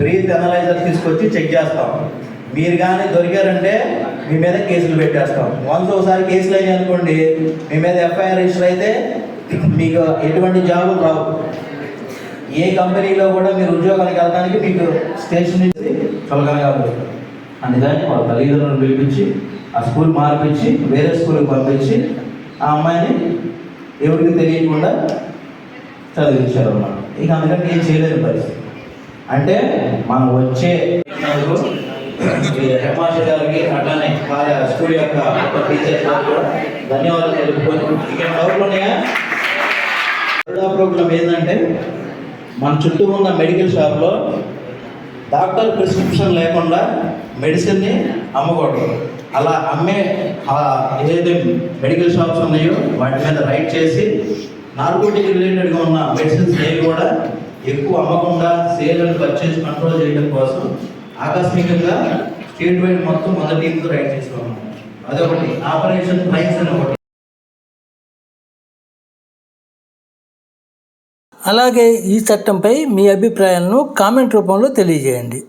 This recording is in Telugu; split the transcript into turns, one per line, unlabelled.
బ్రీత్ అనలైజర్ తీసుకొచ్చి చెక్ చేస్తాం. మీరు కానీ దొరికారంటే మీ మీద కేసులు పెట్టేస్తాం. వన్స్ ఒకసారి కేసులు అయినాయి అనుకోండి మీ మీద ఎఫ్ఐఆర్ రిజిస్టర్ అయితే మీకు ఎటువంటి జాబులు రావు. ఏ కంపెనీలో కూడా మీరు ఉద్యోగానికి వెళ్ళడానికి మీకు స్టేషన్ నుంచి చులకనగా ఉంటుంది అందుకని వాళ్ళ తల్లిదండ్రులను పిలిపించి ఆ స్కూల్ మార్పించి వేరే స్కూల్కి పంపించి ఆ అమ్మాయిని ఎవరికి తెలియకుండా చదివించారు అన్నమాట ఇక అందుకని ఏం చేయలేని పరిస్థితి. అంటే మనం వచ్చే హెడ్మాస్టర్ గారికి అట్లానే వాళ్ళ స్కూల్ యొక్క టీచర్స్ కూడా ధన్యవాదాలు తెలుపుకొని ఇక డౌట్లు ఉన్నాయా? ప్రోగ్రామ్ ఏంటంటే మన చుట్టూ ఉన్న మెడికల్ షాప్లో డాక్టర్ ప్రిస్క్రిప్షన్ లేకుండా మెడిసిన్ని అమ్మకూడదు. అలా అమ్మే ఆ ఏదైతే మెడికల్ షాప్స్ ఉన్నాయో వాటి మీద రైట్ చేసి నార్కోటిక్ రిలేటెడ్గా ఉన్న మెడిసిన్స్ ఏవి కూడా ఎక్కువ అమ్మకుండా సేల్ అండ్ పర్చేస్ కంట్రోల్ చేయడం కోసం ఆకస్మికంగా స్టేట్ వైడ్ మొత్తం మన టీంతో రైట్ చేసుకున్నాం అదొకటి. ఆపరేషన్ ప్రైస్ అని ఒకటి.
అలాగే ఈ చట్టంపై మీ అభిప్రాయాలను కామెంట్ రూపంలో తెలియజేయండి.